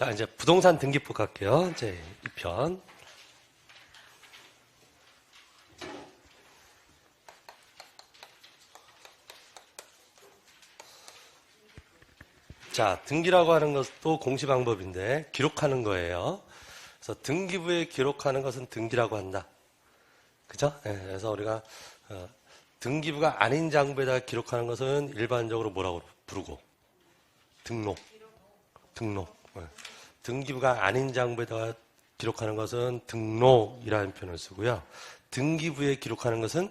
자, 이제 부동산 등기법 갈게요. 이제 2편. 자, 등기라고 하는 것도 공시 방법인데 기록하는 거예요. 그래서 등기부에 기록하는 것은 등기라고 한다. 그죠? 예, 그래서 우리가 어, 등기부가 아닌 장부에다가 기록하는 것은 일반적으로 뭐라고 부르고 등록. 등록. 예. 등기부가 아닌 장부에다가 기록하는 것은 등록이라는 표현을 쓰고요. 등기부에 기록하는 것은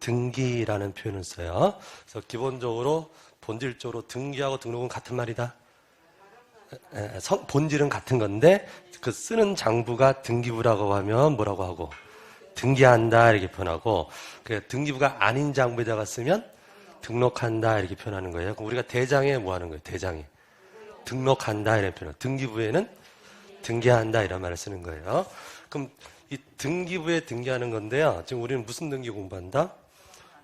등기라는 표현을 써요. 그래서 기본적으로 본질적으로 등기하고 등록은 같은 말이다. 에, 에, 성- 본질은 같은 건데 그 쓰는 장부가 등기부라고 하면 뭐라고 하고 등기한다 이렇게 표현하고 그 등기부가 아닌 장부에다가 쓰면 등록한다 이렇게 표현하는 거예요. 그럼 우리가 대장에 뭐 하는 거예요? 대장에 등록한다 이런 표현. 등기부에는 등기한다 이런 말을 쓰는 거예요. 그럼 이 등기부에 등기하는 건데요. 지금 우리는 무슨 등기 공부한다?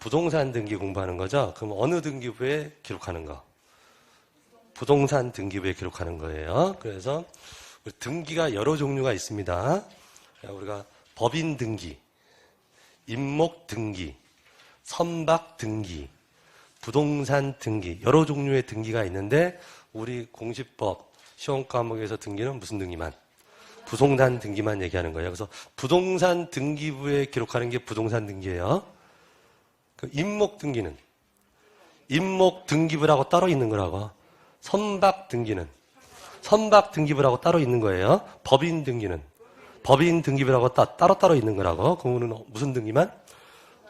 부동산 등기 공부하는 거죠. 그럼 어느 등기부에 기록하는 거? 부동산 등기부에 기록하는 거예요. 그래서 등기가 여러 종류가 있습니다. 우리가 법인 등기, 임목 등기, 선박 등기, 부동산 등기 여러 종류의 등기가 있는데 우리 공시법 시험 과목에서 등기는 무슨 등기만? 부동산 등기만 얘기하는 거예요. 그래서 부동산 등기부에 기록하는 게 부동산 등기예요. 그 임목 등기는 임목 등기부라고 따로 있는 거라고. 선박 등기는 선박 등기부라고 따로 있는 거예요. 법인 등기는 법인 등기부라고 따, 따로 따로 있는 거라고. 그거는 무슨 등기만?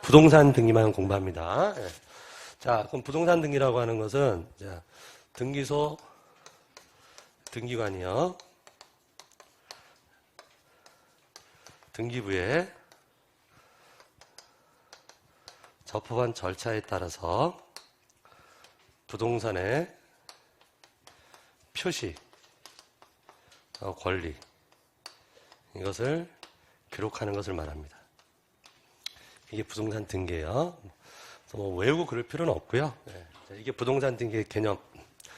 부동산 등기만 공부합니다. 예. 자, 그럼 부동산 등기라고 하는 것은 자, 등기소 등기관이요. 등기부에 접합한 절차에 따라서 부동산의 표시, 어, 권리 이것을 기록하는 것을 말합니다. 이게 부동산 등기예요. 뭐 외우고 그럴 필요는 없고요. 네. 자, 이게 부동산 등기의 개념.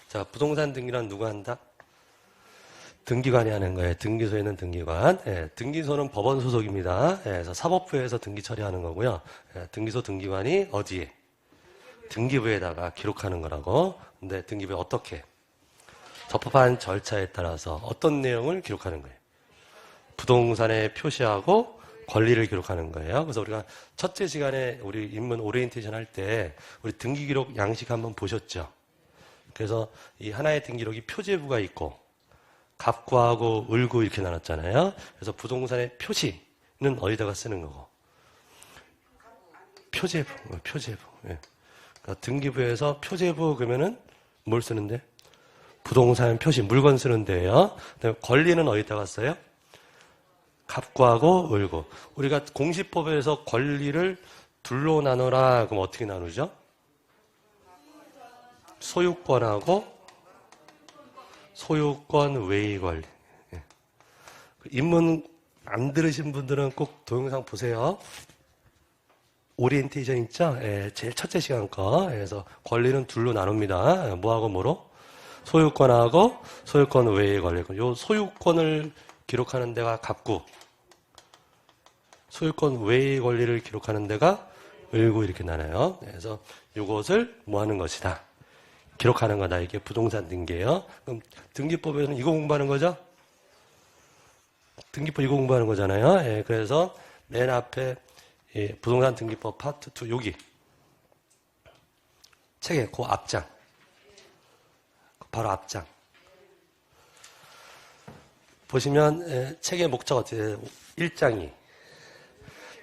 자, 부동산 등기란 누가 한다? 등기관이 하는 거예요. 등기소에 있는 등기관. 예, 등기소는 법원 소속입니다. 예, 그래서 사법부에서 등기 처리하는 거고요. 예, 등기소 등기관이 어디에? 등기부에다가 기록하는 거라고. 근데 등기부에 어떻게? 적법한 절차에 따라서 어떤 내용을 기록하는 거예요? 부동산에 표시하고 권리를 기록하는 거예요. 그래서 우리가 첫째 시간에 우리 인문 오리엔테이션 할 때 우리 등기 기록 양식 한번 보셨죠? 그래서 이 하나의 등기 기록이 표제부가 있고 갑구하고 을구 이렇게 나눴잖아요. 그래서 부동산의 표시는 어디다가 쓰는 거고 표제부, 어, 표제부. 예. 그러니까 등기부에서 표제부 그러면은 뭘 쓰는데? 부동산 표시 물건 쓰는 데예요. 그다음에 권리는 어디다가 써요? 갑구하고 을구. 우리가 공시법에서 권리를 둘로 나눠라. 그럼 어떻게 나누죠? 소유권하고 소유권 외의 권리. 예. 입문 안 들으신 분들은 꼭 동영상 보세요. 오리엔테이션 있죠? 예, 제일 첫째 시간 거. 그래서 권리는 둘로 나눕니다. 뭐하고 뭐로? 소유권하고 소유권 외의 권리. 요 소유권을 기록하는 데가 갑구. 소유권 외의 권리를 기록하는 데가 을구 이렇게 나눠요. 그래서 이것을 뭐 하는 것이다. 기록하는 거다. 이게 부동산 등기예요. 그럼 등기법에는 이거 공부하는 거죠? 등기법 이거 공부하는 거잖아요. 예, 그래서 맨 앞에 이 부동산 등기법 파트 2 여기 책에 그 앞장 바로 앞장 보시면 예, 책의 목적 어떻게 1장이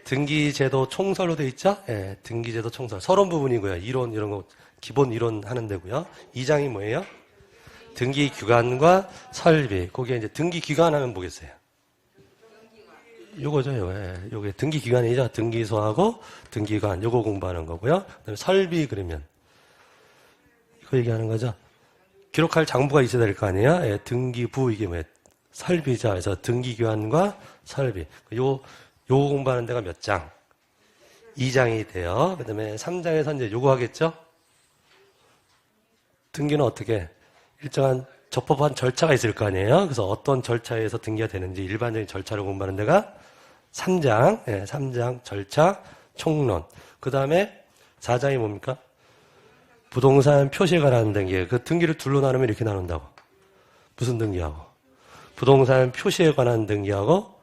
등기제도 총설로 돼 있죠? 예, 등기제도 총설 서론 부분이고요. 이론 이런 거 기본 이론 하는 데고요. 2장이 뭐예요? 등기 기관과 설비. 거기에 이제 등기 기관 하면 뭐겠어요? 요거죠, 요. 예, 요게 등기 기관이죠. 등기소하고 등기관 요거 공부하는 거고요. 그다음에 설비 그러면 이거 얘기하는 거죠. 기록할 장부가 있어야 될 거 아니에요? 예, 등기부 이게 뭐예요? 설비죠. 그래서 등기 기관과 설비. 요, 요거 공부하는 데가 몇 장? 2장이 돼요. 그 다음에 3장에서 이제 요거 하겠죠? 등기는 어떻게? 일정한 적법한 절차가 있을 거 아니에요. 그래서 어떤 절차에서 등기가 되는지 일반적인 절차를 공부하는 데가 3장, 예, 3장 절차 총론. 그 다음에 4장이 뭡니까? 부동산 표시에 관한 등기. 그 등기를 둘로 나누면 이렇게 나눈다고. 무슨 등기하고? 부동산 표시에 관한 등기하고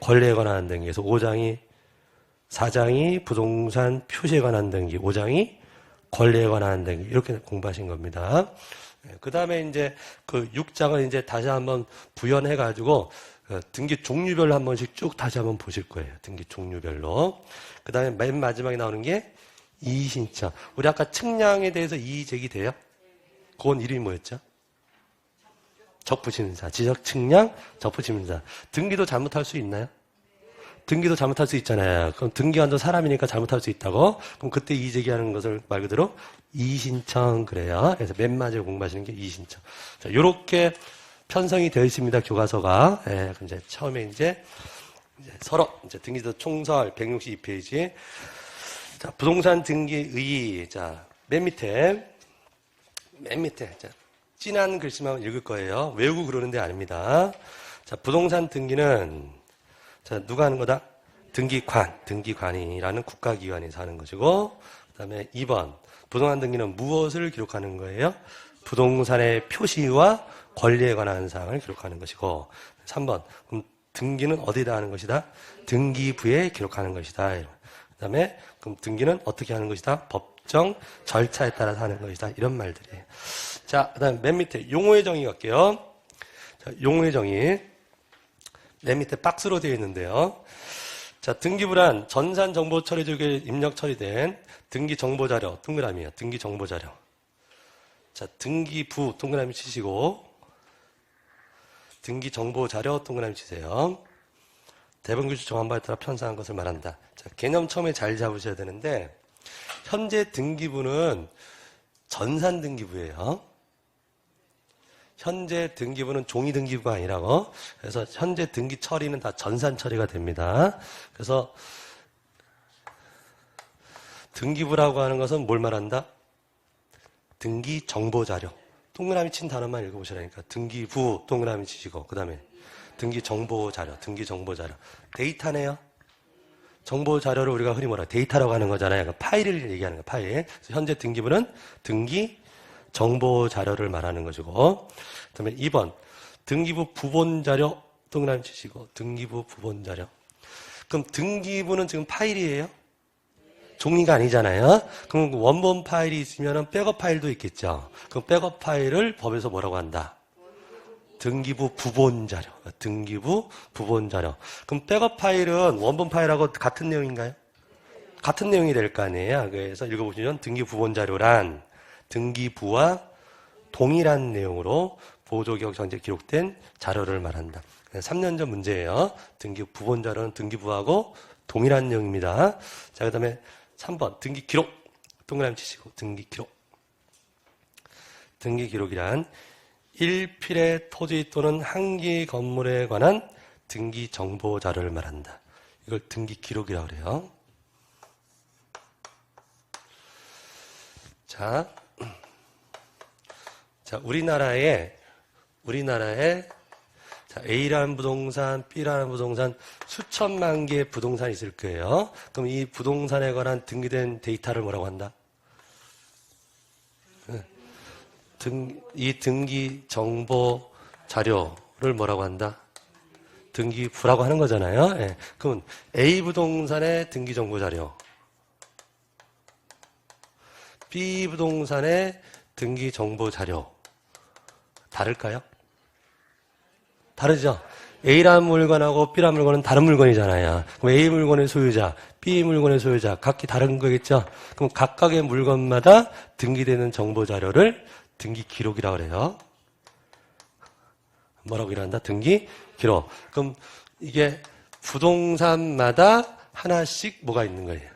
권리에 관한 등기. 그래서 5장이 4장이 부동산 표시에 관한 등기, 5장이 권리에 관한 등기 이렇게 공부하신 겁니다. 그 다음에 이제 그 6장을 이제 다시 한번 부연해 가지고 그 등기 종류별로 한 번씩 쭉 다시 한번 보실 거예요. 등기 종류별로. 그 다음에 맨 마지막에 나오는 게 이의신청. 우리 아까 측량에 대해서 이의 제기돼요? 그건 이름이 뭐였죠? 적부심사. 지적 측량, 적부심사. 등기도 잘못할 수 있나요? 등기도 잘못할 수 있잖아요. 그럼 등기관도 사람이니까 잘못할 수 있다고? 그럼 그때 이의제기하는 것을 말 그대로 이의신청 그래요. 그래서 맨 마지막에 공부하시는 게 이의신청. 자, 요렇게 편성이 되어 있습니다. 교과서가. 예, 그럼 이제 처음에 이제, 이제 서로 이제 등기도 총설 162페이지. 자, 부동산 등기 의의. 자, 맨 밑에 맨 밑에 자, 진한 글씨만 읽을 거예요. 외우고 그러는 데 아닙니다. 자, 부동산 등기는 자, 누가 하는 거다? 등기관, 등기관이라는 국가기관에서 하는 것이고, 그 다음에 2번, 부동산 등기는 무엇을 기록하는 거예요? 부동산의 표시와 권리에 관한 사항을 기록하는 것이고, 3번, 그럼 등기는 어디다 하는 것이다? 등기부에 기록하는 것이다. 그 다음에, 그럼 등기는 어떻게 하는 것이다? 법정 절차에 따라서 하는 것이다. 이런 말들이에요. 자, 그 다음에 맨 밑에 용어의 정의 갈게요. 자, 용어의 정의. 맨 밑에 박스로 되어 있는데요. 자, 등기부란 전산 정보 처리 쪽에 입력 처리된 등기 정보 자료 동그라미요. 등기 정보 자료. 자, 등기부 동그라미 치시고 등기 정보 자료 동그라미 치세요. 대본 규칙 정한바에 따라 편성한 것을 말한다. 자, 개념 처음에 잘 잡으셔야 되는데 현재 등기부는 전산 등기부예요. 현재 등기부는 종이 등기부가 아니라고. 그래서 현재 등기 처리는 다 전산 처리가 됩니다. 그래서 등기부라고 하는 것은 뭘 말한다? 등기 정보 자료. 동그라미 친 단어만 읽어보시라니까. 등기부 동그라미 치시고 그 다음에 등기 정보 자료, 등기 정보 자료. 데이터네요. 정보 자료를 우리가 흔히 뭐라 데이터라고 하는 거잖아요. 그러니까 파일을 얘기하는 거 파일. 현재 등기부는 등기 정보 자료를 말하는 것이고, 그 다음에 2번, 등기부 부본 자료 동그라미 치시고, 등기부 부본 자료. 그럼 등기부는 지금 파일이에요? 종이가 아니잖아요. 그럼 원본 파일이 있으면 백업 파일도 있겠죠. 그럼 백업 파일을 법에서 뭐라고 한다? 등기부 부본 자료. 등기부 부본 자료. 그럼 백업 파일은 원본 파일하고 같은 내용인가요? 같은 내용이 될 거 아니에요. 그래서 읽어보시면 등기 부본 자료란 등기부와 동일한 내용으로 보조기억 전제 기록된 자료를 말한다. 3년 전 문제예요. 등기 부본 자료는 등기부하고 동일한 내용입니다. 자, 그 다음에 3번 등기 기록 동그라미 치시고 등기 기록 등기 기록이란 1필의 토지 또는 한기 건물에 관한 등기 정보 자료를 말한다. 이걸 등기 기록이라고 그래요. 자, 자, 우리나라에, 우리나라에, 자, A라는 부동산, B라는 부동산, 수천만 개의 부동산이 있을 거예요. 그럼 이 부동산에 관한 등기된 데이터를 뭐라고 한다? 등, 이 등기 정보 자료를 뭐라고 한다? 등기부라고 하는 거잖아요. 예. 그럼 A 부동산의 등기 정보 자료, B 부동산의 등기 정보 자료 다를까요? 다르죠. A라는 물건하고 B라는 물건은 다른 물건이잖아요. 그럼 A 물건의 소유자, B 물건의 소유자 각기 다른 거겠죠. 그럼 각각의 물건마다 등기되는 정보 자료를 등기 기록이라고 그래요. 뭐라고 일한다? 등기 기록. 그럼 이게 부동산마다 하나씩 뭐가 있는 거예요?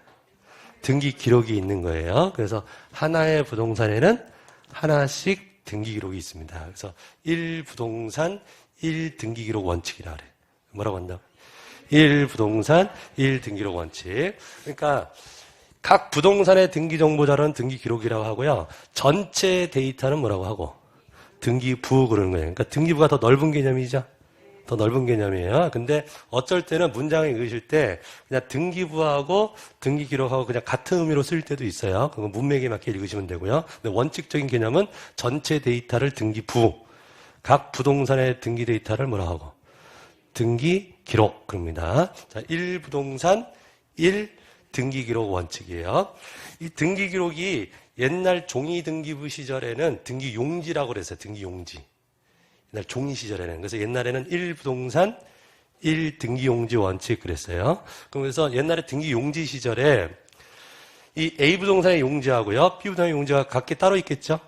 등기 기록이 있는 거예요. 그래서 하나의 부동산에는 하나씩 등기 기록이 있습니다. 그래서 1부동산 1등기 기록 원칙이라 그래. 뭐라고 한다? 1부동산 1등기 기록 원칙. 그러니까 각 부동산의 등기 정보 자료는 등기 기록이라고 하고요. 전체 데이터는 뭐라고 하고? 등기부 그러는 거예요. 그러니까 등기부가 더 넓은 개념이죠. 더 넓은 개념이에요. 근데 어쩔 때는 문장을 읽으실 때 그냥 등기부하고 등기 기록하고 그냥 같은 의미로 쓸 때도 있어요. 그건 문맥에 맞게 읽으시면 되고요. 근데 원칙적인 개념은 전체 데이터를 등기부, 각 부동산의 등기 데이터를 뭐라 하고 등기 기록 그럽니다. 자, 1 부동산 1 등기 기록 원칙이에요. 이 등기 기록이 옛날 종이 등기부 시절에는 등기 용지라고 그랬어요. 등기 용지. 옛날 종이 시절에는. 그래서 옛날에는 1부동산 1 등기 용지 원칙 그랬어요. 그래서 옛날에 등기 용지 시절에 이 A 부동산의 용지하고요. B 부동산의 용지가 각기 따로 있겠죠?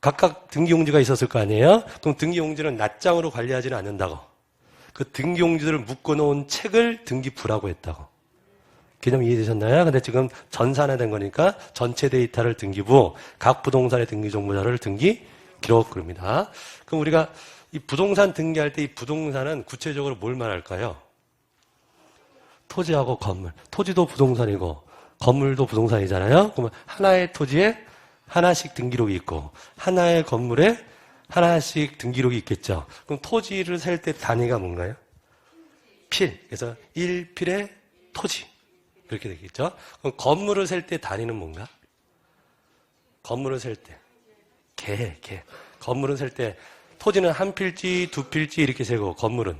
각각 등기 용지가 있었을 거 아니에요? 그럼 등기 용지는 낱장으로 관리하지는 않는다고. 그 등기 용지들을 묶어놓은 책을 등기부라고 했다고. 개념 이해되셨나요? 근데 지금 전산화된 거니까 전체 데이터를 등기부, 각 부동산의 등기 정보자를 등기 기록 그럽니다. 그럼 우리가 이 부동산 등기할 때 이 부동산은 구체적으로 뭘 말할까요? 토지하고 건물. 토지도 부동산이고 건물도 부동산이잖아요. 그러면 하나의 토지에 하나씩 등기록이 있고 하나의 건물에 하나씩 등기록이 있겠죠. 그럼 토지를 살 때 단위가 뭔가요? 필. 그래서 1필의 토지. 이렇게 되겠죠. 그럼 건물을 살 때 단위는 뭔가? 건물을 살 때. 개, 개. 건물은 살때 토지는 한 필지, 두 필지 이렇게 세고 건물은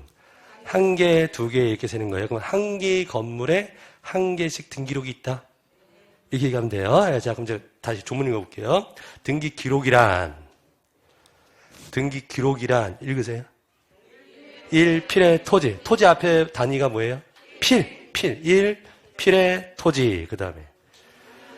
한 개, 두 개 이렇게 세는 거예요. 그럼 한 개의 건물에 한 개씩 등기록이 있다. 이렇게 얘기하면 돼요. 예, 자, 그럼 이제 다시 조문 읽어볼게요. 등기 기록이란, 등기 기록이란, 읽으세요. 1 필의 토지. 토지 앞에 단위가 뭐예요? 필, 필. 1, 필의 토지. 그 다음에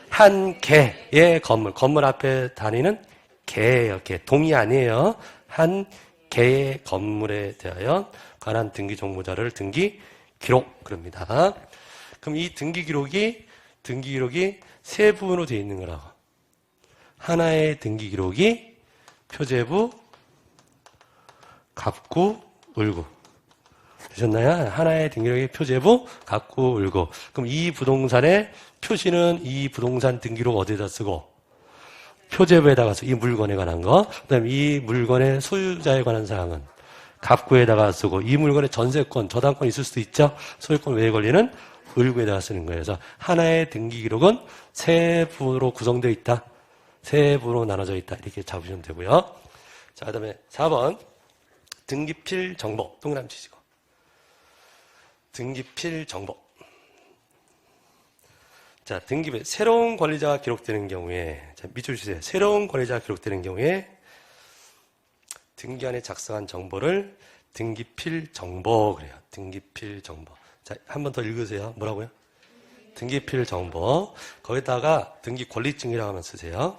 한 개의 건물. 건물 앞에 단위는 개예요. 개. 동이 아니에요. 한 개의 건물에 대하여 관한 등기 정보자를 등기 기록 그럽니다. 그럼 이 등기 기록이 등기 기록이 세 부분으로 되어 있는 거라고. 하나의 등기 기록이 표제부, 갑구, 을구. 되셨나요? 하나의 등기 기록이 표제부, 갑구, 을구. 그럼 이 부동산의 표시는 이 부동산 등기록 어디다 쓰고 표제부에다가 이 물건에 관한 거, 그다음에 이 물건의 소유자에 관한 사항은 갑구에다가 쓰고 이 물건의 전세권, 저당권 있을 수도 있죠. 소유권 외에 걸리는 을구에다가 쓰는 거예요. 그래서 하나의 등기 기록은 세 부로 구성되어 있다. 세 부로 나눠져 있다. 이렇게 잡으시면 되고요. 자, 그다음에 4번 등기필 정보 동그라미 치시고 등기필 정보. 자, 등기부에 새로운 권리자가 기록되는 경우에, 자, 밑줄 주세요. 새로운 권리자가 기록되는 경우에 등기안에 작성한 정보를 등기필 정보 그래요. 등기필 정보. 자, 한 번 더 읽으세요. 뭐라고요? 등기필 정보. 거기다가 등기 권리증이라고 하면 쓰세요.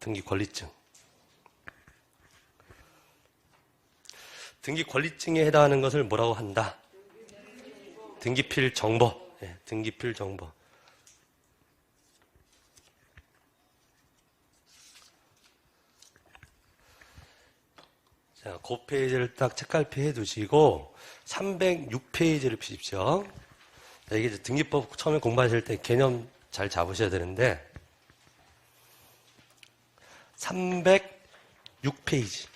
등기 권리증. 등기 권리증에 해당하는 것을 뭐라고 한다? 등기필 정보. 예, 등기필 정보. 자, 그 페이지를 딱 책갈피 해 두시고 306페이지를 피십시오. 자, 이게 등기법 처음에 공부하실 때 개념 잘 잡으셔야 되는데 306페이지.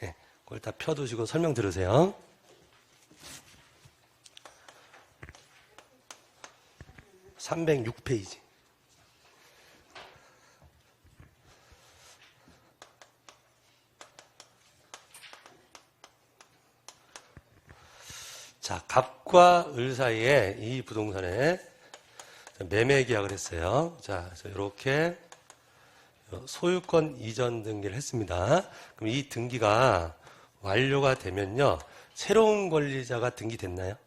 네, 그걸 다 펴두시고 설명 들으세요. (306페이지) 자, 갑과 을 사이에 이 부동산에 매매 계약을 했어요. 자, 이렇게 소유권 이전 등기를 했습니다. 그럼 이 등기가 완료가 되면요. 새로운 권리자가 등기됐나요?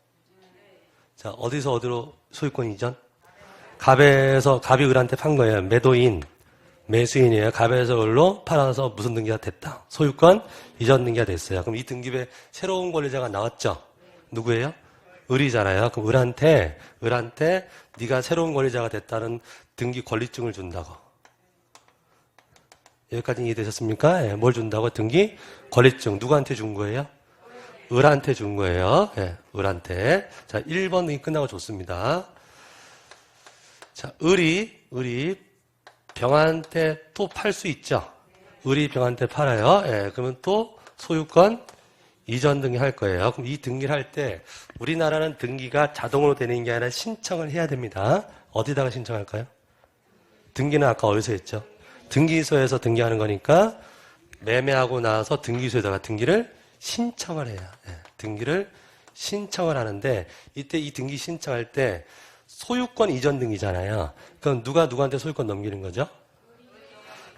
자, 어디서 어디로 소유권 이전? 갑에서, 갑이 을한테 판 거예요. 매도인, 매수인이에요. 갑에서 을로 팔아서 무슨 등기가 됐다. 소유권 이전 등기가 됐어요. 그럼 이 등기에 새로운 권리자가 나왔죠? 누구예요? 을이잖아요. 그럼 을한테, 을한테 네가 새로운 권리자가 됐다는 등기 권리증을 준다고. 여기까지 이해되셨습니까? 예, 뭘 준다고? 등기 권리증. 누구한테 준 거예요? 을한테 준 거예요. 예, 을한테. 자, 1번 등기 끝나고 좋습니다. 자, 을이, 을이 병한테 또 팔 수 있죠. 우리 병한테 팔아요. 예, 그러면 또 소유권 이전 등기 할 거예요. 그럼 이 등기를 할 때 우리나라는 등기가 자동으로 되는 게 아니라 신청을 해야 됩니다. 어디다가 신청할까요? 등기는 아까 어디서 했죠? 등기소에서 등기하는 거니까 매매하고 나서 등기소에다가 등기를 신청을 해요. 예, 등기를 신청을 하는데 이때 이 등기 신청할 때 소유권 이전 등기잖아요. 그럼 누가 누구한테 소유권 넘기는 거죠?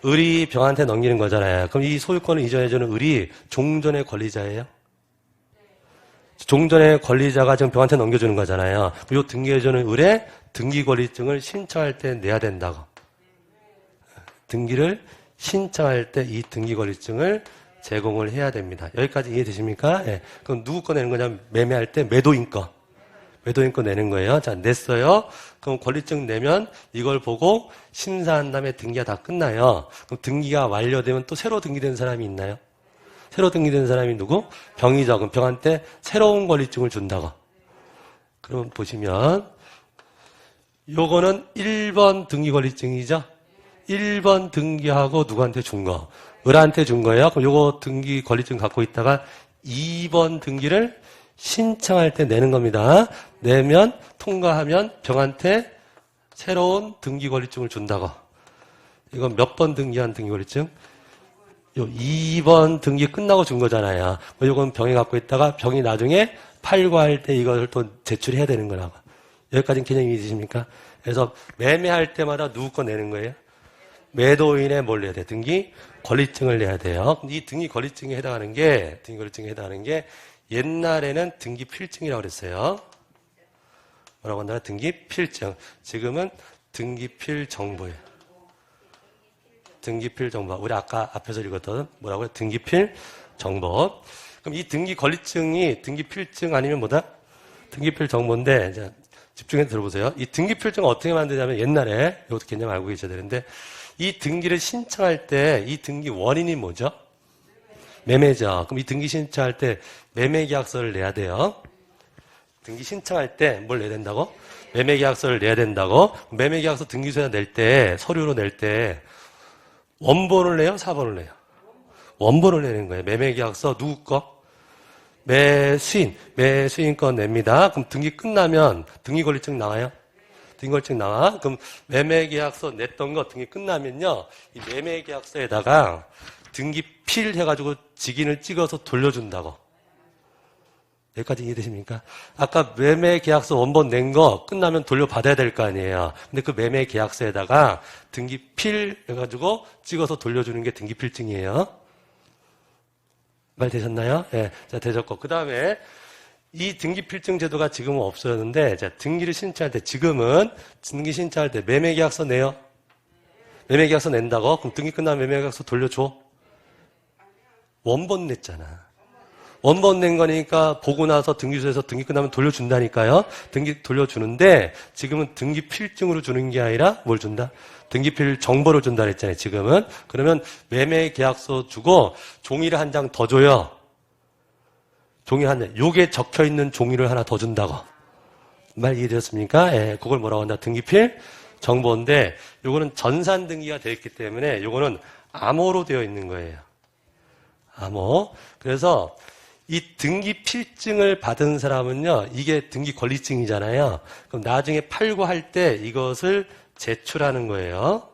을이 병한테 넘기는 거잖아요. 그럼 이 소유권을 이전해주는 을이 종전의 권리자예요? 종전의 권리자가 지금 병한테 넘겨주는 거잖아요. 이 등기해주는 을의 등기 권리증을 신청할 때 내야 된다고. 등기를 신청할 때 이 등기 권리증을 제공을 해야 됩니다. 여기까지 이해되십니까? 예. 그럼 누구 거 내는 거냐면 매매할 때 매도인 거. 매도인 거 내는 거예요. 자, 냈어요. 그럼 권리증 내면 이걸 보고 심사한 다음에 등기가 다 끝나요. 그럼 등기가 완료되면 또 새로 등기된 사람이 있나요? 새로 등기된 사람이 누구? 병이죠. 그럼 병한테 새로운 권리증을 준다고. 그럼 보시면 요거는 1번 등기 권리증이죠. 1번 등기하고 누구한테 준 거? 을한테 준 거예요. 그럼 요거 등기 권리증 갖고 있다가 2번 등기를 신청할 때 내는 겁니다. 내면 통과하면 병한테 새로운 등기 권리증을 준다고. 이건 몇 번 등기한 등기 권리증? 요 2번 등기 끝나고 준 거잖아요. 요건 병이 갖고 있다가 병이 나중에 팔고 할때 이걸 또 제출해야 되는 거라고. 여기까지는 개념이 있으십니까? 그래서 매매할 때마다 누구 거 내는 거예요? 매도인의 뭘 내야 돼? 등기 권리증을 내야 돼요. 이 등기 권리증에 해당하는 게, 등기 권리증에 해당하는 게 옛날에는 등기 필증이라고 그랬어요. 뭐라고 한다? 등기 필증. 지금은 등기필 정보예요. 등기필 정보. 우리 아까 앞에서 읽었던 뭐라고요? 등기필 정보. 그럼 이 등기 권리증이 등기필증 아니면 뭐다? 등기필 정보인데, 이제 집중해서 들어보세요. 이 등기필증 어떻게 만드냐면 옛날에, 이것도 개념 알고 계셔야 되는데, 이 등기를 신청할 때 이 등기 원인이 뭐죠? 매매죠. 그럼 이 등기 신청할 때 매매 계약서를 내야 돼요. 등기 신청할 때 뭘 내야 된다고? 매매 계약서를 내야 된다고? 매매 계약서 등기소에 낼 때, 서류로 낼 때, 원본을 내요? 사본을 내요? 원본을 내는 거예요. 매매 계약서 누구 거? 매수인, 매수인 거 냅니다. 그럼 등기 끝나면 등기 권리증 나와요? 등기 권리증 나와? 그럼 매매 계약서 냈던 거 등기 끝나면요. 이 매매 계약서에다가 등기 필 해가지고 직인을 찍어서 돌려준다고. 여기까지 이해되십니까? 아까 매매 계약서 원본 낸 거 끝나면 돌려받아야 될 거 아니에요. 근데 그 매매 계약서에다가 등기 필 해가지고 찍어서 돌려주는 게 등기 필증이에요. 말 되셨나요? 예. 네, 자, 되셨고. 그 다음에 이 등기 필증 제도가 지금은 없어졌는데, 자, 등기를 신청할 때, 지금은 등기 신청할 때 매매 계약서 내요? 매매 계약서 낸다고? 그럼 등기 끝나면 매매 계약서 돌려줘? 원본 냈잖아. 원본 낸 거니까 보고 나서 등기소에서 등기 끝나면 돌려준다니까요. 등기 돌려주는데 지금은 등기 필증으로 주는 게 아니라 뭘 준다? 등기필 정보를 준다 그랬잖아요. 지금은 그러면 매매 계약서 주고 종이를 한 장 더 줘요. 종이 한 장. 요게 적혀 있는 종이를 하나 더 준다고. 말 이해되셨습니까? 예, 그걸 뭐라고 한다? 등기필 정보인데 요거는 전산 등기가 되어 있기 때문에 요거는 암호로 되어 있는 거예요. 암호. 그래서 이 등기 필증을 받은 사람은요, 이게 등기 권리증이잖아요. 그럼 나중에 팔고 할 때 이것을 제출하는 거예요.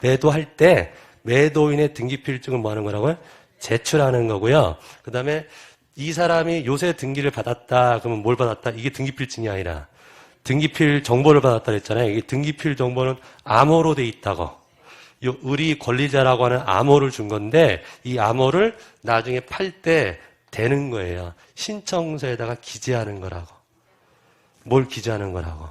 매도할 때 매도인의 등기 필증을 뭐 하는 거라고요? 제출하는 거고요. 그 다음에 이 사람이 요새 등기를 받았다. 그러면 뭘 받았다? 이게 등기 필증이 아니라 등기필 정보를 받았다 그랬잖아요. 이게 등기필 정보는 암호로 돼 있다고. 요 을이 권리자라고 하는 암호를 준 건데 이 암호를 나중에 팔 때 되는 거예요. 신청서에다가 기재하는 거라고. 뭘 기재하는 거라고.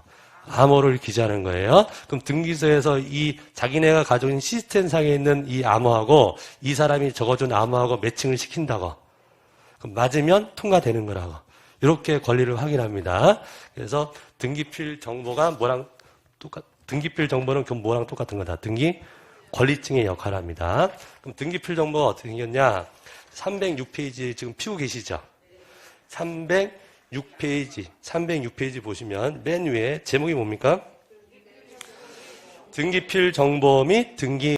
암호를 기재하는 거예요. 그럼 등기소에서 이 자기네가 가지고 있는 시스템상에 있는 이 암호하고 이 사람이 적어준 암호하고 매칭을 시킨다고. 그럼 맞으면 통과되는 거라고. 이렇게 권리를 확인합니다. 그래서 등기필 정보가 뭐랑 똑같, 등기필 정보는 그럼 뭐랑 똑같은 거다. 등기 권리증의 역할을 합니다. 그럼 등기필 정보가 어떻게 생겼냐? 306페이지 지금 피고 계시죠? 306페이지, 306페이지 보시면 맨 위에 제목이 뭡니까? 등기필 정보 및 등기